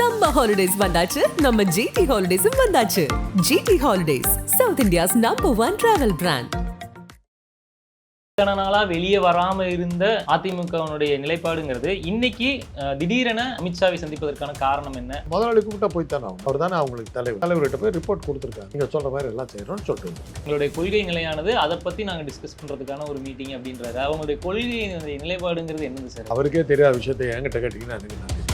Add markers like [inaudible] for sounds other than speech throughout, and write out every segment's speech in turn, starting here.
Summer holidays வந்தாச்சு. நம்ம GT ஹாலிடேஸும் வந்தாச்சு. GT holidays south India's number one travel brand இத்தனை நாளா வெளியே வராம இருந்த அதிமுகவினுடைய நிலைப்பாடுங்கிறது இன்னைக்கு திடீரென அமித்ஷாவை சந்திப்பதற்கான காரணம் என்ன? முதலாளி கூப்பிட்டா போய் தானே அவர் தானே அவங்களுக்கு தலைவர். தலைவர்கிட்ட போய் ரிப்போர்ட் கொடுத்துருக்காங்க. நீங்க சொல்ற மாதிரி எல்லாம் செய்யறோம்னு சொல்லிட்டு. உங்களுடைய கொள்கை நிலையானது அதை பத்தி நாங்க டிஸ்கஸ் பண்றதுக்கான ஒரு மீட்டிங் அப்படின்றது அவங்களுடைய கொள்கை நிலைப்பாடுங்கிறது என்னது சார் அவருக்கே தெரியாத விஷயத்தை என்கிட்ட கேட்டீங்கன்னா எனக்கு.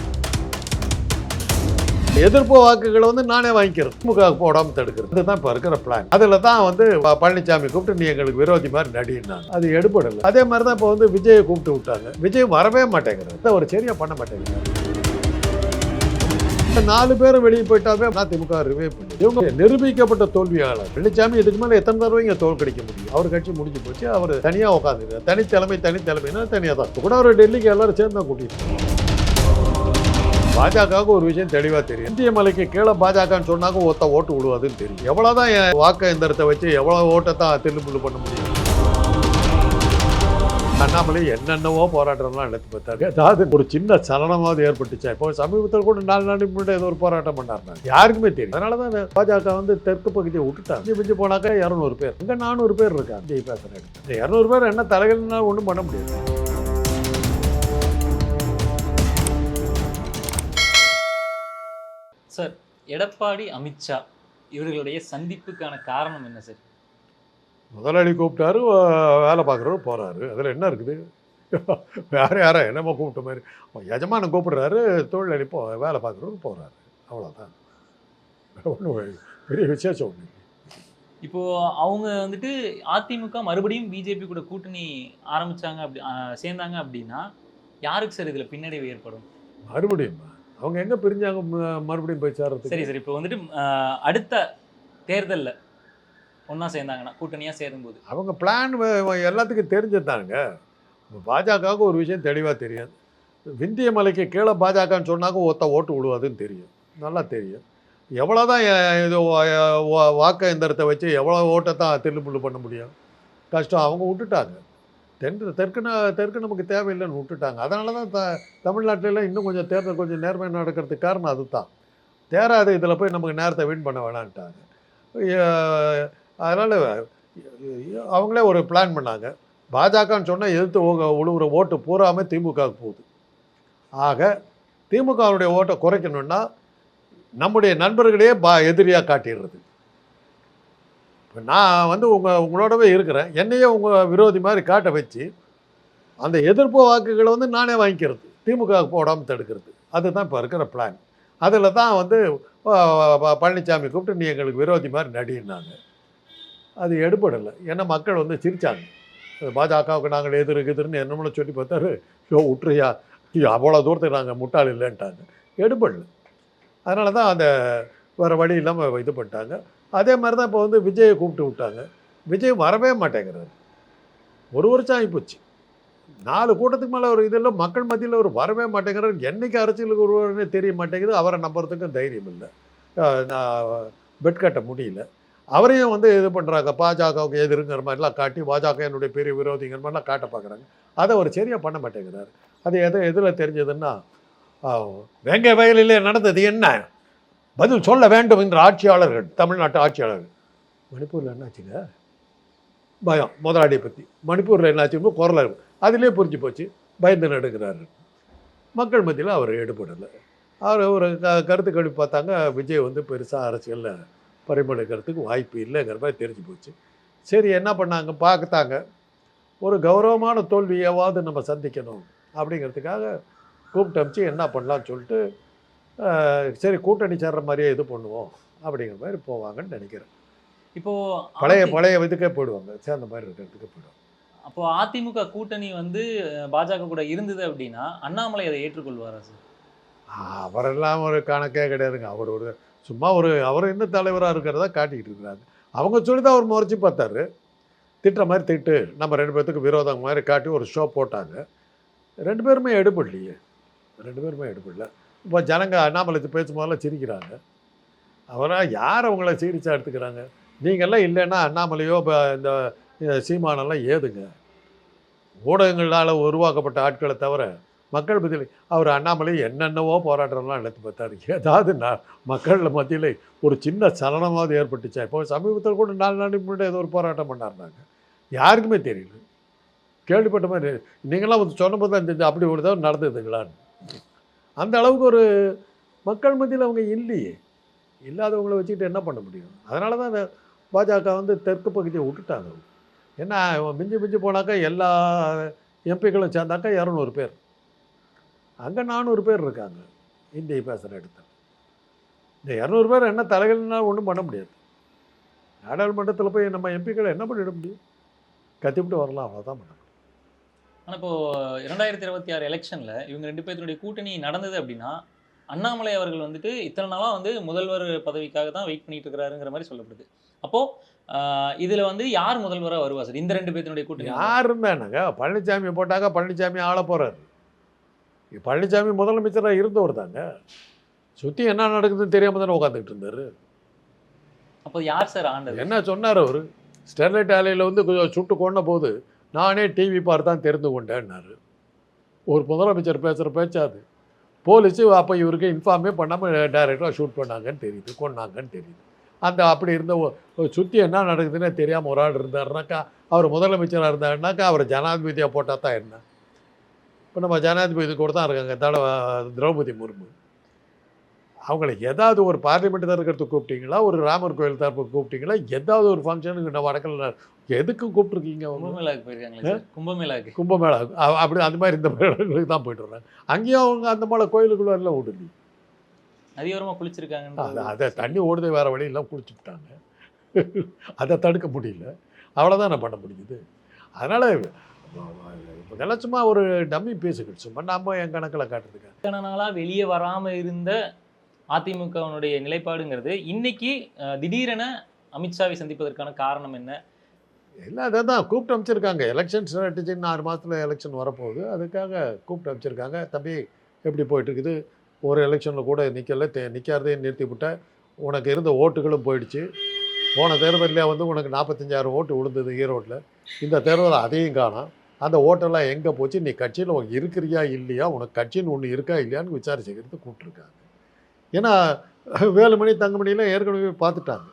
எதிர்ப்பு வாக்குகளை வந்து நானே வாங்கிக்கிறேன் திமுக போடாமல் தடுக்கிறது. இதுதான் இப்போ இருக்கிற பிளான் அதில் தான் வந்து பழனிசாமி கூப்பிட்டு நீ எங்களுக்கு விரோதி மாதிரி நடினாங்க. அது எடுபடலை. அதே மாதிரி தான் இப்போ வந்து விஜயை கூப்பிட்டு விட்டாங்க. விஜய் வரவே மாட்டேங்கிறது இதை ஒரு சரியாக பண்ண மாட்டேங்கிறார். இந்த நாலு பேரும் வெளியே போயிட்டாவே நான் திமுக ரிவே பண்ணி இவங்க நிரூபிக்கப்பட்ட தோல்வியாளர். பழனிசாமி இதுக்கு மேலே எத்தனை தடவை இங்கே தோல் கிடைக்க முடியும்? அவர் கட்சி முடிஞ்சு போச்சு அவர் தனியாக உட்காந்துருக்கார் தனித்தலைமை தனித்தலைமைன்னா தனியாக தான் கூட அவர் டெல்லிக்கு எல்லாரும் சேர்ந்து தான் கூட்டிட்டு பாஜகவுக்கு ஒரு விஷயம் தெளிவாக தெரியும். இந்திய மலைக்கு கீழே பாஜகன்னு சொன்னாக்க ஒத்த ஓட்டு விடுவாதுன்னு தெரியும். எவ்வளோதான் என் வாக்கு எந்திரத்தை வச்சு எவ்வளோ ஓட்டை தான் தில்லுமுள்ளு பண்ண முடியும்? அண்ணாமலை என்னென்னவோ போராட்டம்லாம் நடத்தி பார்த்தாரு. ஏதாவது ஒரு சின்ன சலனமாவது ஏற்பட்டுச்சா? இப்போ சமீபத்தில் கூட நாலு நாளைக்கு முன்னாடி ஏதோ ஒரு போராட்டம் பண்ணாருனா யாருக்குமே தெரியும் அதனால தான் பாஜக வந்து தெற்கு பகுதியை விட்டுட்டாங்க. இங்கே மிஞ்சி போனாக்கா இரநூறு பேர். இங்கே நானூறு பேர் இருக்காங்க. ஜெய் பேசுகிறேன் இந்த இரநூறு பேர் என்ன தலைகள்னா ஒன்றும் பண்ண முடியாது. சார் எடப்பாடி அமித்ஷா இவர்களுடைய சந்திப்புக்கான காரணம் என்ன சார்? முதலாளி கூப்பிட்டாரு வேலை பார்க்குறவர் போகிறாரு அதில் என்ன இருக்குது? வேற யாரா என்னமோ கூப்பிட்ட மாதிரி. எஜமானன் கூப்பிடுறாரு தொழிலாளி போ வேலை பார்க்குறவர் போகிறாரு அவ்வளோதான் ஒன்றும் பெரிய விசேஷம் ஒன்று இப்போ அவங்க வந்துட்டு அதிமுக மறுபடியும் பிஜேபி கூட கூட்டணி ஆரம்பிச்சாங்க அப்படி சேர்ந்தாங்க அப்படின்னா யாருக்கு சார் இதுல பின்னடைவு ஏற்படும்? மறுபடியும்? அவங்க எங்கே பிரிஞ்சாங்க மறுபடியும் போய் சேர்றதுக்கு? சரி சரி. இப்போ வந்துட்டு அடுத்த தேர்தல்ல ஒண்ணா சேர்ந்தாங்கன்னா கூட்டணியா சேரும்போது. அவங்க பிளான் எல்லாத்துக்கும் தெரிஞ்சதாங்க பாஜகவுக்கு ஒரு விஷயம் தெளிவாக தெரியும். விந்திய மலைக்கு கீழே பாஜகன்னு சொன்னாக்க ஒத்த ஓட்டு விடுவாதுன்னு தெரியும். நல்லா தெரியும். எவ்வளோதான் இது வா- வா- வாக்கு எந்திரத்தை வச்சு எவ்வளோ ஓட்டை தான் தில்லுமுள்ளு பண்ண முடியும்? கஷ்டம். அவங்க விட்டுட்டாங்க. தென் தெற்கு தெற்கு நமக்கு தேவையில்லைன்னு விட்டுட்டாங்க. அதனால தான் த தமிழ்நாட்டிலலாம் இன்னும் கொஞ்சம் தேர்தல் கொஞ்சம் நேர்மை நடக்கிறதுக்கு காரணம் அதுதான். தேராத இதில் போய் நமக்கு நேரத்தை வின் பண்ண வேணான்ட்டாங்க. அதனால் அவங்களே ஒரு பிளான் பண்ணாங்க. பாஜகன்னு சொன்னால் எதிர்த்து உழுவுற ஓட்டு பூராமே திமுகவுக்கு போகுது. ஆக திமுகவுடைய ஓட்டை குறைக்கணும்னா நம்முடைய நண்பர்களையே பா எதிரியாக காட்டிடுறது. இப்போ நான் வந்து உங்கள் உங்களோடவே இருக்கிறேன். என்னையே உங்கள் விரோதி மாதிரி காட்ட வச்சு அந்த எதிர்ப்பு வாக்குகளை வந்து நானே வாங்கிக்கிறது. திமுக போடாமல் தடுக்கிறது. அதுதான் இப்போ இருக்கிற பிளான் அதில் தான் வந்து பழனிசாமி கூப்பிட்டு நீ எங்களுக்கு விரோதி மாதிரி நடினாங்க அது எடுபடலை. ஏன்னா மக்கள் வந்து சிரிச்சாங்க. பாஜகவுக்கு நாங்கள் எதிர் எதிர்னு என்னமோ சொல்லி பார்த்தாரு. யோ விட்டுறியா ஐயோ அவ்வளோ தூரத்துக்கு நாங்கள் முட்டாள் இல்லைன்ட்டாங்க. எடுபடல. அதனால தான் அந்த வேறு வழி இல்லாமல் இது பண்ணிட்டாங்க. அதே மாதிரி தான் இப்போ வந்து விஜயை கூப்பிட்டு விட்டாங்க. விஜய் வரவே மாட்டேங்கிறாரு. ஒரு வருஷம் ஆகிப்போச்சு நாலு கூட்டத்துக்கு மேலே ஒரு இதெல்லாம் மக்கள் மத்தியில் ஒரு வரவே மாட்டேங்கிறார். என்னைக்கு அரசியலுக்கு ஒருவரே தெரிய மாட்டேங்குது. அவரை நம்புறதுக்கும் தைரியம் இல்லை. நான் பெட் கட்ட முடியல. அவரையும் வந்து இது பண்ணுறாங்க பாஜகவுக்கு எதிருங்கிற மாதிரிலாம் காட்டி பாஜக என்னுடைய பெரிய விரோதிங்கிற மாதிரிலாம் காட்ட பார்க்குறாங்க அதை அவர் சரியாக பண்ண மாட்டேங்கிறார். அது எது எதில் தெரிஞ்சதுன்னா ஆஹ், வேங்கை நடந்தது என்ன? பதில் சொல்ல வேண்டும் என்ற ஆட்சியாளர்கள் தமிழ்நாட்டு ஆட்சியாளர்கள். மணிப்பூரில் என்னாச்சுங்க? பயம் முதலாளியை பற்றி மணிப்பூரில் என்னாச்சுன்னு குரல அதிலே புரிஞ்சு போச்சு. பயந்து நடுக்கிறாரு மக்கள் மத்தியில் அவர் ஈடுபடலை. அவர் ஒரு க கருத்து கணிப்பு பார்த்தாங்க. விஜய் வந்து பெருசாக அரசியலில் பரிமளிக்கிறதுக்கு வாய்ப்பு இல்லைங்கிற மாதிரி தெரிஞ்சு போச்சு. சரி என்ன பண்ணாங்க? பார்த்தாங்க. ஒரு கௌரவமான தோல்வியாவது நம்ம சந்திக்கணும் அப்படிங்கிறதுக்காக கூப்பிட்டு அமிச்சு என்ன பண்ணலாம்னு சொல்லிட்டு சரி கூட்டணி சேர்ற மாதிரியே இது பண்ணுவோம். அப்படிங்கிற மாதிரி போவாங்கன்னு நினைக்கிறேன். இப்போ பழைய பழைய இதுக்கே போயிடுவாங்க. சேர்ந்த மாதிரி இருக்கிறதுக்கு போயிடுவாங்க. அப்போ அதிமுக கூட்டணி வந்து பாஜக கூட இருந்தது அப்படின்னா அண்ணாமலை அதை ஏற்றுக்கொள்வாரா சார்? அவரெல்லாம் ஒரு கணக்கே கிடையாதுங்க. அவர் ஒரு சும்மா ஒரு அவர் என்ன தலைவராக இருக்கிறதா காட்டிக்கிட்டு இருக்கிறாங்க. அவங்க சொல்லி தான் அவர் முறைச்சி பார்த்தாரு. திட்டுற மாதிரி திட்டு நம்ம ரெண்டு பேர்த்துக்கு விரோதம் மாதிரி காட்டி ஒரு ஷோ போட்டாங்க. ரெண்டு பேருமே எடுபடலையே. ரெண்டு பேருமே எடுபடல. இப்போ ஜனங்க அண்ணாமலை பேசும்போதெல்லாம் சிரிக்கிறாங்க. அவராக யார் அவங்கள சிகிச்சை எடுத்துக்கிறாங்க நீங்கள்லாம் இல்லைன்னா அண்ணாமலையோ இப்போ இந்த சீமானெல்லாம் ஏதுங்க? ஊடகங்களால் உருவாக்கப்பட்ட ஆட்களை தவிர மக்கள் மத்தியில் அவர் அண்ணாமலை என்னென்னவோ போராட்டம்லாம் நடத்தி பார்த்தாரு. ஏதாவது நான் மக்கள் மத்தியில் ஒரு சின்ன சலனமாவது ஏற்பட்டுச்சா? இப்போ சமீபத்தில் கூட நாலு நாளைக்கு முன்னாடி ஏதோ ஒரு போராட்டம் பண்ணாருனாங்க யாருக்குமே தெரியல. கேள்விப்பட்ட மாதிரி நீங்களாம் வந்து சொன்னபோது தான் தெரிஞ்சு அப்படி ஒரு தடவை நடந்ததுங்களான்னு. அந்த அளவுக்கு ஒரு மக்கள் மத்தியில் அவங்க இல்லையே. இல்லாதவங்களை வச்சுக்கிட்டு என்ன பண்ண முடியும்? அதனால தான் அந்த பாஜக வந்து தெற்கு பகுதியை விட்டுட்டாங்க. ஏன்னா மிஞ்சி மிஞ்சி போனாக்கா எல்லா எம்பிக்களும் சேர்ந்தாக்கா இரநூறு பேர். அங்கே நானூறு பேர் இருக்காங்க இந்தியை பேசுகிற இடத்துல. இந்த இரநூறு பேர் என்ன தலைகள்னா ஒன்றும் பண்ண முடியாது. நாடாளுமன்றத்தில் போய் நம்ம எம்பிக்களை என்ன பண்ணிட முடியும்? கத்திவிட்டு வரலாம் அவ்வளோதான் பண்ணணும். ஆனா இப்போ இரண்டாயிரத்தி இருபத்தி ஆறு எலெக்ஷன்ல இவங்க ரெண்டு பேர்த்துடைய கூட்டணி நடந்தது அப்படின்னா அண்ணாமலை அவர்கள் வந்துட்டு இத்தனை நாளா வந்து முதல்வர் பதவிக்காக தான் வெயிட் பண்ணிட்டு இருக்கிறாருங்கிற மாதிரி சொல்லப்படுது. அப்போ ஆஹ் இதுல வந்து யார் முதல்வரா வருவா சார்? இந்த ரெண்டு பேர்த்தினுடைய கூட்டணி யார் இருந்தானுங்க பழனிசாமி போட்டாக்கா பழனிசாமி ஆள போகிறாரு பழனிசாமி முதலமைச்சராக இருந்தவர் தாங்க. சுற்றி என்ன நடக்குதுன்னு தெரியாம தானே உட்காந்துக்கிட்டு இருந்தார். அப்போ யார் சார் ஆண்டது? என்ன சொன்னார் அவர்? ஸ்டெர்லைட் ஆலையில் வந்து கொஞ்சம் சுட்டு கொண்ட போது நானே டிவி பார்த்து தான் தெரிந்து கொண்டேன்னாரு. ஒரு முதலமைச்சர் பேசுகிற பேச்சாது. போலீஸு அப்போ இவருக்கு இன்ஃபார்மே பண்ணாமல் டைரெக்டாக ஷூட் பண்ணாங்கன்னு தெரியுது கொண்டாங்கன்னு தெரியுது. அந்த அப்படி இருந்த சுற்றி என்ன நடக்குதுன்னே தெரியாமல் ஒரு ஆள் இருந்தாருனாக்கா அவர் முதலமைச்சராக இருந்தாருனாக்கா அவர் ஜனாதிபதியாக போட்டால் தான் என்ன? இப்போ நம்ம ஜனாதிபதி கூட தான் இருக்காங்க தட திரௌபதி முர்மு. அவங்கள ஏதாவது ஒரு பார்லிமெண்ட் தரக்கிறதுக்கு கூப்பிட்டீங்களா? ஒரு ராமர் கோயில் தரப்புக்கு கூப்பிட்டீங்களா? ஏதாவது ஒரு ஃபங்க்ஷனுக்கு நம்ம வடக்கல் எதுக்கு கூப்பிட்ருக்கீங்க அவங்க? கும்பமேளாக்கு போயிருக்காங்களே சார். கும்பமேளாக்கு கும்பமேளா அ- அப்படி அந்த மாதிரி இந்த இடங்களுக்கு தான் போயிட்டு வர்றாங்க. அங்கேயும் அவங்க அந்த மலை கோயிலுக்குள்ள எல்லாம் விடுது அதிகாரமா அது குளிச்சிருக்காங்கன்னு அதை தண்ணி ஓடுது வேறு வழியெல்லாம் குளிச்சு விட்டாங்க. அதை தடுக்க முடியல. அவ்வளோதான் பண்ண முடியுது. அதனால் இதெல்லாம் சும்மா ஒரு டம்மி பேசுகள் சும்மா நம்ம என் கணக்கில் காட்டுறதுக்கு. இத்தனை நாளா வெளியே வராம இருந்த அதிமுகவினுடைய நிலைப்பாடுங்கிறது இன்னைக்கு திடீரென அமித்ஷாவை சந்திப்பதற்கான காரணம் என்ன? இல்லை அதை தான் கூப்பிட்டு அமைச்சிருக்காங்க. எலெக்ஷன் ஸ்ட்ராட்டஜின்னு ஆறு மாதத்தில் எலெக்ஷன் வரப்போகுது. அதுக்காக கூப்பிட்டு அமைச்சிருக்காங்க. தம்பி எப்படி போயிட்டு இருக்குது ஒரு எலெக்ஷனில் கூட நிற்கல தே நிற்காததையும் நிறுத்தி விட்ட. உனக்கு இருந்த ஓட்டுகளும் போயிடுச்சு. போன தேர்தலில் வந்து உனக்கு நாற்பத்தஞ்சாயிரம் ஓட்டு விழுந்தது ஈரோட்டில். இந்த தேர்தலில் அதையும் காணும் அந்த ஓட்டெல்லாம் எங்கே போச்சு? நீ கட்சியில் இருக்கிறியா இல்லையா? உனக்கு கட்சின்னு ஒன்று இருக்கா இல்லையான்னு விசாரிச்சுக்கிறது கூப்பிட்ருக்காங்க ஏன்னா வேலுமணி தங்கமணிலாம் ஏற்கனவே பார்த்துட்டாங்க.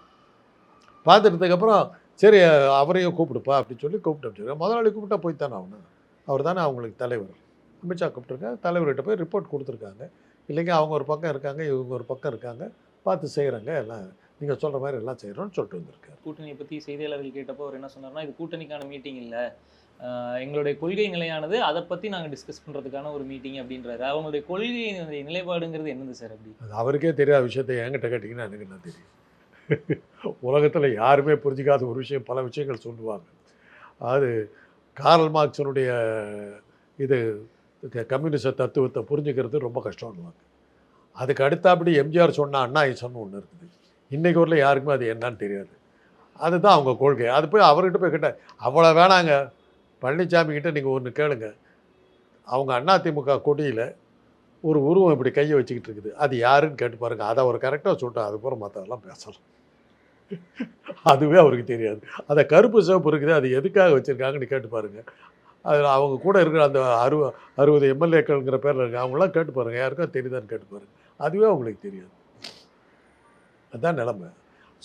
பார்த்துட்டதுக்கப்புறம் சரி அவரையும் கூப்பிடுப்பா அப்படின்னு சொல்லி கூப்பிட்டு அமைச்சிருக்காங்க முதலாளி கூப்பிட்டா போய் தானே ஆகணும் அவர் தானே அவங்களுக்கு தலைவர். அமித்ஷா கூப்பிட்டுருக்காங்க தலைவர்கிட்ட போய் ரிப்போர்ட் கொடுத்துருக்காங்க. இல்லைங்க அவங்க ஒரு பக்கம் இருக்காங்க இவங்க ஒரு பக்கம் இருக்காங்க. பார்த்து செய்கிறாங்க எல்லாம் நீங்கள் சொல்கிற மாதிரி எல்லாம் செய்கிறோன்னு சொல்லிட்டு வந்திருக்காரு. கூட்டணியை பற்றி செய்தியாளர்கள் கேட்டப்போ அவர் என்ன சொன்னார்னா இது கூட்டணிக்கான மீட்டிங் இல்லை. எங்களுடைய கொள்கை நிலையானது அதை பற்றி நாங்கள் டிஸ்கஸ் பண்ணுறதுக்கான ஒரு மீட்டிங் அப்படின்றாரு. அவங்களுடைய கொள்கை நிலைப்பாடுங்கிறது என்னது சார் அப்படி? அது அவருக்கே தெரியாத விஷயத்தை என்கிட்ட கேட்டிங்கன்னா எனக்கு என்ன தெரியும்? [laughs] உலகத்தில் யாருமே புரிஞ்சிக்காத ஒரு விஷயம் பல விஷயங்கள் சொல்லுவாங்க. அது காரல் மார்க்ஸனுடைய இது க- கம்யூனிச தத்துவத்தை புரிஞ்சுக்கிறது ரொம்ப கஷ்டம்னுவாங்க அதுக்கு அடுத்தாப்படி எம்ஜிஆர் சொன்ன அண்ணாயிசம்னு ஒன்று இருக்குது. இன்றைக்கு ஊரில் யாருக்குமே அது என்னன்னு தெரியாது. அதுதான் அவங்க கொள்கை. அது போய் அவர்கிட்ட போய் கேட்ட அவ்வளோ வேணாங்க. பழனிசாமி கிட்ட நீங்கள் ஒன்று கேளுங்க. அவங்க அதிமுக கொடியில் ஒரு உருவம் இப்படி கையை வச்சுக்கிட்டு இருக்குது. அது யாருன்னு கேட்டு பாருங்கள் அதை அவர் கரெக்டாக சொல்லிட்டா அதுக்கப்புறம் மற்றதெல்லாம் பேசலாம். அதுவே அவருக்கு தெரியாது. அந்த கருப்பு சிவப்பு இருக்குது. அது எதுக்காக வச்சுருக்காங்கன்னு கேட்டு பாருங்கள் அதில் அவங்க கூட இருக்கிற அந்த அறு அறுபது எம்எல்ஏக்கள்ங்கிற பேரில் இருக்கு அவங்களாம் கேட்டு பாருங்கள் யாருக்கா தெரியுதான்னு கேட்டு பாருங்கள் அதுவே அவங்களுக்கு தெரியாது. அதுதான் நிலமை.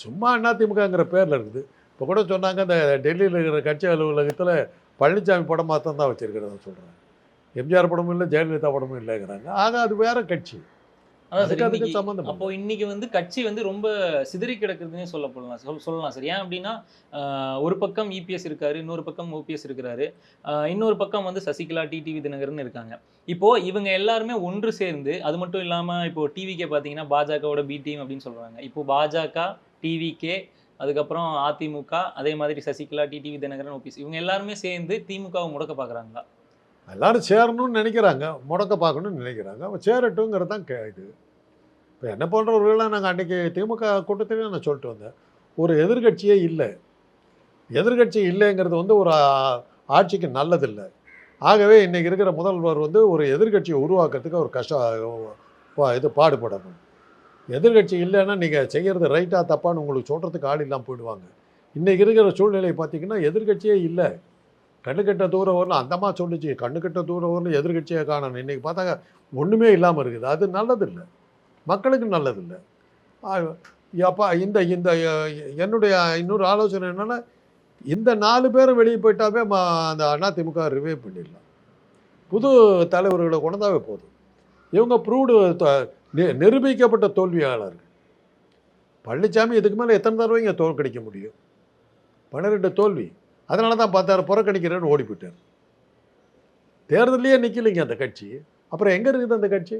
சும்மா அதிமுகங்கிற பேரில் இருக்குது. இப்போ கூட சொன்னாங்க அந்த டெல்லியில் இருக்கிற கட்சி அலுவலகத்தில் பழனிசாமி படம் மாத்திரம் தான் வச்சிருக்கிறதா சொல்கிறாங்க எம்ஜிஆர் படமும் இல்லை ஜெயலலிதா படமும் இல்லைங்கிறாங்க. ஆக அது வேற கட்சி. சம்மந்தம் அப்போ இன்னைக்கு வந்து கட்சி வந்து ரொம்ப சிதறி கிடக்குதுன்னே சொல்ல போடலாம் சொல் சொல்லலாம் சார். ஏன் அப்படின்னா ஒரு பக்கம் இபிஎஸ் இருக்காரு இன்னொரு பக்கம் ஓபிஎஸ் இருக்காரு ஆஹ், இன்னொரு பக்கம் வந்து சசிகலா டிடிவி தினகரன் இருக்காங்க. இப்போ இவங்க எல்லாருமே ஒன்று சேர்ந்து அது மட்டும் இல்லாம இப்போ டிவிக்கே பாத்தீங்கன்னா பாஜகவோட பி டீம் அப்படின்னு சொல்றாங்க. இப்போ பாஜக டிவிகே அதுக்கப்புறம் அதிமுக அதே மாதிரி சசிகலா டிடிவி தினகரன் ஓபிஎஸ் இவங்க எல்லாருமே சேர்ந்து திமுகவை முடக்க பார்க்குறாங்க எல்லாரும் சேரணும்னு நினைக்கிறாங்க. முடக்க பார்க்கணும்னு நினைக்கிறாங்க. அவன் சேரட்டுங்கிறது தான் கே இது. இப்போ என்ன போன்றவர்கள்லாம் நாங்கள் அன்றைக்கி திமுக கூட்டத்திலே நான் சொல்லிட்டு வந்தேன். ஒரு எதிர்க்கட்சியே இல்லை. எதிர்க்கட்சி இல்லைங்கிறது வந்து ஒரு ஆட்சிக்கு நல்லதில்லை. ஆகவே இன்றைக்கி இருக்கிற முதல்வர் வந்து ஒரு எதிர்க்கட்சியை உருவாக்குறதுக்கு ஒரு கஷ்டம் இது பாடுபடணும். எதிர்கட்சி இல்லைன்னா நீங்கள் செய்கிறது ரைட்டாக தப்பான்னு உங்களுக்கு சொல்கிறதுக்கு ஆள் இல்லாமல் போயிடுவாங்க. இன்றைக்கி இருக்கிற சூழ்நிலை பார்த்தீங்கன்னா எதிர்க்கட்சியே இல்லை. கண்ணுக்கெட்ட தூரம் வரல அந்தமாக சொல்லுச்சு கண்ணுக்கெட்ட தூரம் வரல எதிர்கட்சியை காணணும். இன்றைக்கி பார்த்தா ஒன்றுமே இல்லாமல் இருக்குது. அது நல்லதில்லை. மக்களுக்கு நல்லதில்லை. அப்போ இந்த இந்த என்னுடைய இன்னொரு ஆலோசனை என்னென்னா இந்த நாலு பேரும் வெளியே போயிட்டாவே ம- அந்த அதிமுக ரிவைவ் பண்ணிடலாம். புது தலைவர்களை கொண்டாவே போதும். இவங்க ப்ரூவ்டு நிரூபிக்கப்பட்ட தோல்வியாளர்கள். பழனிசாமி இதுக்கு மேலே எத்தனை தடவை இங்கே தோற்கடிக்க முடியும்? பன்னிரெண்டு தோல்வி. அதனால தான் பார்த்தாரு புறக்கணிக்கிறேன்னு ஓடி போயிட்டார். தேர்தலையே நிற்கலைங்க அந்த கட்சி. அப்புறம் எங்கே இருக்குது அந்த கட்சி?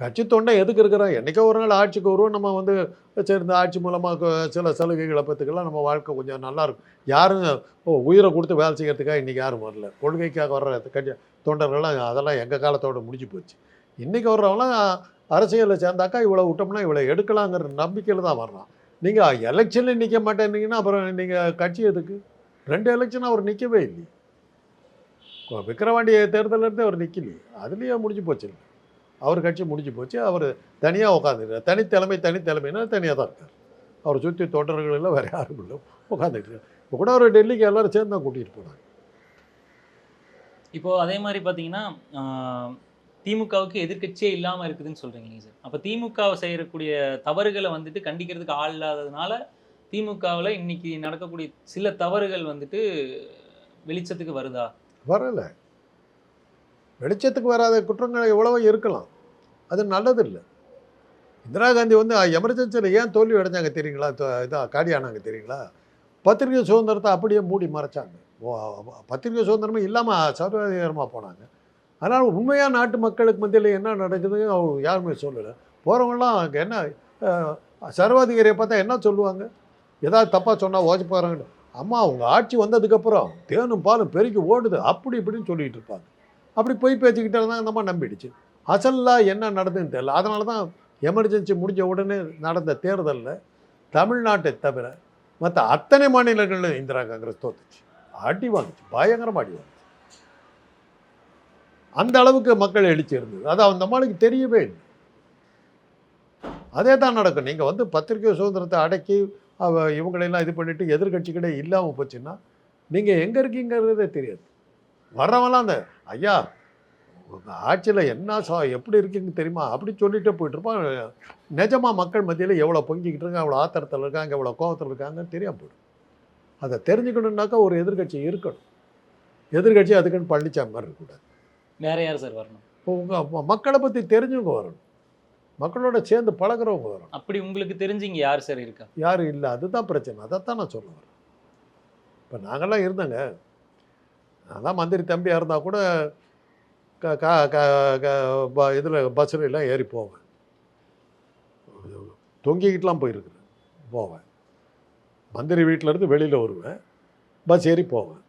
கட்சி தொண்டை எதுக்கு இருக்கிறோம் என்றைக்கோ ஒரு நாள் ஆட்சிக்கு வருவோம். நம்ம வந்து சரி இந்த ஆட்சி மூலமாக சில சலுகைகளை பற்றுக்கலாம் நம்ம வாழ்க்கை கொஞ்சம் நல்லா இருக்கும் யாரும் ஓ உயிரை கொடுத்து வேலை செய்கிறதுக்காக இன்றைக்கி யாரும் வரல. கொள்கைக்காக வர்ற கட்சி தொண்டர்கள்லாம் அதெல்லாம் எங்கள் காலத்தோட முடிஞ்சு போச்சு. இன்றைக்கி வர்றவங்களாம் அரசியலில் சேர்ந்தாக்கா இவ்வளோ விட்டோம்னா இவ்வளோ எடுக்கலாங்கிற நம்பிக்கையில் தான் வர்றான். நீங்கள் எலெக்ஷனில் நிற்க மாட்டேன்னீங்கன்னா அப்புறம் நீங்கள் கட்சி எதுக்கு? ரெண்டு எலெக்ஷன் அவர் நிற்கவே இல்லை விக்ரவாண்டி விக்கிரவாண்டி தேர்தலேருந்தே அவர் நிற்கலையே அதுலேயே முடிஞ்சு போச்சு அவர் கட்சி முடிஞ்சு போச்சு. அவர் தனியாக உட்காந்துருக்கார் தனித்தலைமை தனித்தலைமைனா தனியாக தான் இருக்கார். அவர் சுற்றி தொண்டர்கள் எல்லாம் வேறு யாரும் இல்லை. உட்காந்துட்டு இப்போ கூட அவர் டெல்லிக்கு எல்லோரும் சேர்ந்து தான் கூட்டிகிட்டு போனாங்க. இப்போது அதே மாதிரி பார்த்தீங்கன்னா திமுகவுக்கு எதிர்க்கட்சியே இல்லாமல் இருக்குதுன்னு சொல்கிறீங்க நீங்க சார். அப்போ திமுகவை செய்யக்கூடிய தவறுகளை வந்துட்டு கண்டிக்கிறதுக்கு ஆள் இல்லாததுனால திமுகவில் இன்னைக்கு நடக்கக்கூடிய சில தவறுகள் வந்துட்டு வெளிச்சத்துக்கு வருதா? வரலை. வெளிச்சத்துக்கு வராத குற்றங்கள் எவ்வளவோ இருக்கலாம். அது நல்லதில்லை. இந்திரா காந்தி வந்து எமர்ஜென்சியில் ஏன் தோல்வி அடைஞ்சாங்க தெரியுங்களா? இதாக இதான் காலியானாங்க தெரியுங்களா? பத்திரிகை சுதந்திரத்தை அப்படியே மூடி மறைச்சாங்க. ஓ, பத்திரிகை சுதந்திரமே இல்லாமல் சர்வாதிகாரமாக போனாங்க. அதனால் உண்மையாக நாட்டு மக்களுக்கு மத்தியில் என்ன நடக்குதுன்னு அவங்க யாருமே சொல்லலை. போகிறவங்களாம் அங்கே என்ன சர்வாதிகாரியை பார்த்தா என்ன சொல்லுவாங்க? ஏதாவது தப்பாக சொன்னால் ஓச்சு போகிறாங்க அம்மா அவங்க ஆட்சி வந்ததுக்கப்புறம் தேனும் பாலும் பெருக்கி ஓடுது. அப்படி இப்படின்னு சொல்லிட்டு இருப்பாங்க. அப்படி போய் பேச்சுக்கிட்டே தான் நம்ம நம்பிடுச்சு. அசல்லாம் என்ன நடந்ததுன்னு தெரியல. அதனால தான் எமர்ஜென்சி முடிஞ்ச உடனே நடந்த தேர்தலில் தமிழ்நாட்டை தவிர மற்ற அத்தனை மாநிலங்களிலும் இந்திரா காங்கிரஸ் தோத்துச்சு. அடி வாங்குச்சு. பயங்கரமாக அடி வாங்குச்சு. அந்த அளவுக்கு மக்கள் எழுச்சி இருந்தது. அது அந்த அம்மாளுக்கு தெரியவே இல்லை. அதே தான் நடக்கும். நீங்கள் வந்து பத்திரிகை சுதந்திரத்தை அடக்கி இவங்களெல்லாம் இது பண்ணிவிட்டு எதிர்கட்சிகளே இல்லாமல் போச்சுன்னா நீங்கள் எங்கே இருக்கீங்கிறதே தெரியாது. வர்றவங்களாம் அந்த ஐயா உங்கள் ஆட்சியில் என்ன சா எப்படி இருக்கீங்க தெரியுமா? அப்படி சொல்லிகிட்டே போயிட்டு இருப்பான். நிஜமா மக்கள் மத்தியில் எவ்வளோ பொங்கிக்கிட்டு இருக்காங்க எவ்வளோ ஆத்திரத்தில் இருக்காங்க எவ்வளோ கோவத்தில் இருக்காங்கன்னு தெரியாம போயிடும். அதை தெரிஞ்சுக்கணுன்னாக்கா ஒரு எதிர்க்கட்சி இருக்கணும். எதிர்க்கட்சி அதுக்குன்னு பழனிச்சாமி மாதிரி இருக்கக்கூடாது. வேற யார் சார் வரணும்? இப்போ உங்கள் மக்களை பற்றி தெரிஞ்சவங்க வரணும். மக்களோட சேர்ந்து பழகுறவங்க வரணும். அப்படி உங்களுக்கு தெரிஞ்சு இங்க யார் சார் இருக்கா? யாரும் இல்லை அதுதான் பிரச்சனை. அதைத்தான் நான் சொல்ல வரேன். இப்போ நாங்கள்லாம் இருந்தேங்க. நான் மந்திரி தம்பியாக இருந்தால் கூட க க க இதில் பஸ்ஸில் எல்லாம் ஏறி போவேன். தொங்கிக்கிட்டுலாம் போயிருக்குறேன். போவேன். மந்திரி வீட்டிலேருந்து வெளியில் வருவேன். பஸ் ஏறி போவேன்.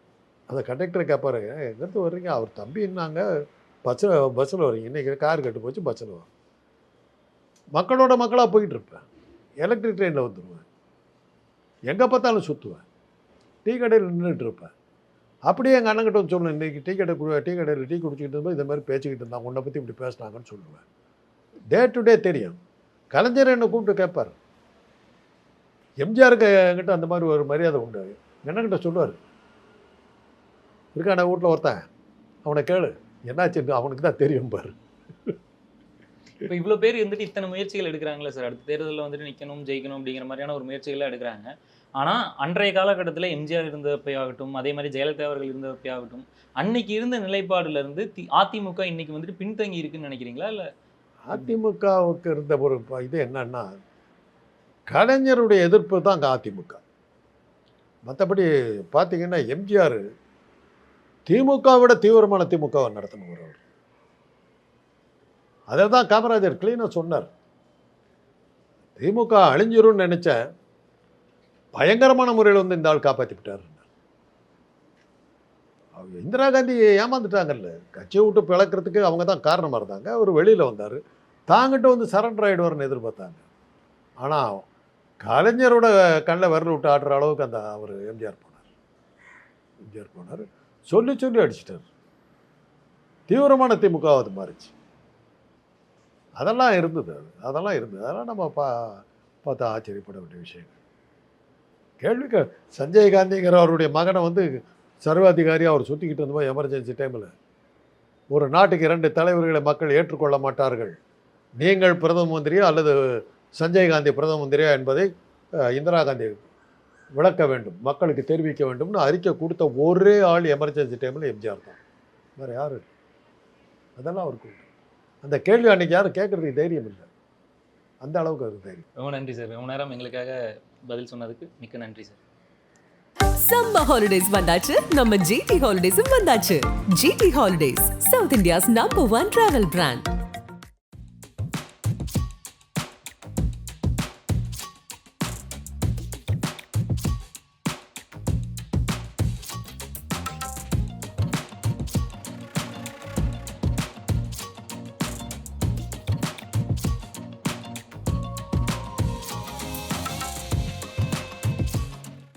அந்த கண்டக்டர் கேட்பாரு எங்கேருந்து வர்றீங்க? அவர் தம்பி என்னாங்க? பஸ்ஸில் பஸ்ஸில் வர்றீங்க. இன்றைக்கி கார் கட்டு போச்சு பஸ்ஸில் வரும் மக்களோட மக்களாக போயிட்டு இருப்பேன். எலக்ட்ரிக் ட்ரெயினில் வந்துடுவேன் எங்கே பார்த்தாலும் சுற்றுவேன் டீ கடையில் நின்றுட்டு இருப்பேன். அப்படியே எங்கள் அண்ணங்கிட்ட வந்து சொல்லணும் இன்றைக்கி டீ கடை குடி டீ கடையில் டீ குடிச்சிக்கிட்டு இருந்தோம் இந்த மாதிரி பேசிக்கிட்டு இருந்தாங்க. உன்னை பற்றி இப்படி பேசுனாங்கன்னு சொல்லுவேன். டே டு டே தெரியும். கலைஞர் என்னை கூப்பிட்டு கேட்பார் எம்ஜிஆருக்கு என்கிட்ட அந்த மாதிரி ஒரு மரியாதை உண்டு. என்னங்கிட்ட சொல்லுவார் இருக்கான வீட்டில் ஒருத்தன். அவனை கேளு. என்னாச்சுன்னு அவனுக்கு தான் தெரியும் பாரு. இப்போ இவ்வளோ பேர் இருந்துட்டு இத்தனை முயற்சிகள் எடுக்கிறாங்களே சார். அடுத்த தேர்தலில் வந்துட்டு நிற்கணும் ஜெயிக்கணும் அப்படிங்கிற மாதிரியான ஒரு முயற்சிகளை எடுக்கிறாங்க. ஆனால் அன்றைய காலகட்டத்தில் எம்ஜிஆர் இருந்தப்பயாகட்டும் அதே மாதிரி ஜெயலலிதா அவர்கள் இருந்தப்பயாகட்டும் அன்னைக்கு இருந்த நிலைப்பாடுல இருந்து தி அதிமுக இன்னைக்கு வந்துட்டு பின்தங்கி இருக்குன்னு நினைக்கிறீங்களா? இல்லை அதிமுகவுக்கு இருந்த ஒரு இது என்னன்னா கலைஞருடைய எதிர்ப்பு தான் அங்கே அதிமுக. மற்றபடி பார்த்தீங்கன்னா எம்ஜிஆர் திமுக விட தீவிரமான திமுகவை நடத்தினவர் அவர் அதை தான் காமராஜர் கிளீனாக சொன்னார். திமுக அழிஞ்சிரும்னு நினைச்ச பயங்கரமான முறையில் வந்து இந்த ஆள் காப்பாற்றிவிட்டார் அவர் அவங்க இந்திரா காந்தி ஏமாந்துட்டாங்கல்ல. கட்சியை விட்டு பிளக்கிறதுக்கு அவங்க தான் காரணமாக இருந்தாங்க. அவர் வெளியில் வந்தார். தாங்கிட்ட வந்து சரண்டர் ஆகிடுவார்னு எதிர்பார்த்தாங்க. ஆனால் கலைஞரோட கண்ணில் விரல் விட்டு ஆடுற அளவுக்கு அந்த அவர் எம்ஜிஆர் போனார். எம்ஜிஆர் போனார். சொல்லி சொல்லி அடிச்சிட்டார். தீவிரமான திமுக அது மாறிச்சு. அதெல்லாம் இருந்தது அது. அதெல்லாம் இருந்தது. அதெல்லாம் நம்ம பா பார்த்து ஆச்சரியப்பட வேண்டிய விஷயங்கள். கேள்விக்க சஞ்சய் காந்திங்கிற அவருடைய மகனை வந்து சர்வாதிகாரியாக அவர் சுற்றிக்கிட்டு இருந்தபோது எமர்ஜென்சி டைமில் ஒரு நாட்டுக்கு இரண்டு தலைவர்களை மக்கள் ஏற்றுக்கொள்ள மாட்டார்கள். நீங்கள் பிரதம மந்திரியா அல்லது சஞ்சய் காந்தி பிரதம மந்திரியா என்பதை இந்திரா காந்தி விளக்க வேண்டும் மக்களுக்கு தெரிவிக்க வேண்டும்னு அறிக்கை கொடுத்த ஒரே ஆள் எமர்ஜென்சி டைமில் எம்ஜிஆர் தான். வேறு யார் அதெல்லாம் அவருக்கு உண்டு. அந்த கேள்வி அன்னைக்கு யாரும் கேட்கறதுக்கு தைரியம் இல்லை. அந்த அளவுக்கு அவருக்கு தைரியம். ரொம்ப நன்றி சார். ரொம்ப நேரம் எங்களுக்காக பதில் சொன்னதுக்கு மிக்க நன்றி சார். சம்ம ஹாலிடேஸ் வந்தாச்சு. நம்ம ஜிடி ஹாலிடேஸும் வந்தாச்சு. GT holidays south India's number one travel brand